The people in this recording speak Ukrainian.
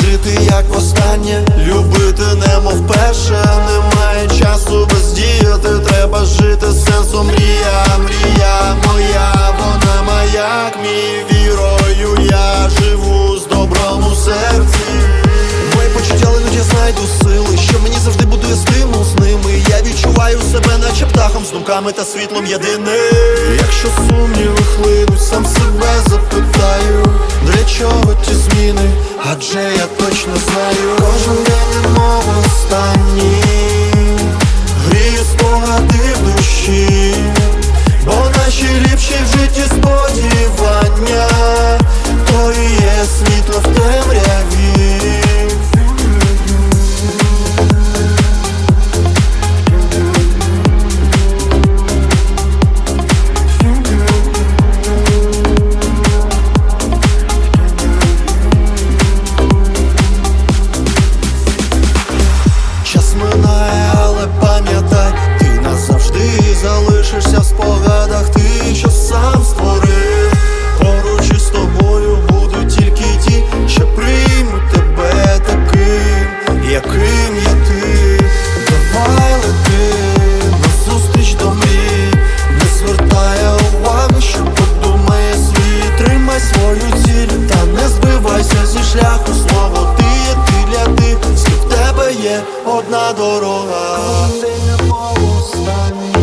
Жити як останнє, любити немов перше наче з думками та світлом єдиним. Якщо сумніви хлинуть, сам себе запитаю, для чого ті зміни? Адже я точно знаю, кожен день немов останній Гріє спогади в душі, бо наші ліпші в житті сподівання, то і є світло в темряві. Час одна дорога. Кожен день на полустані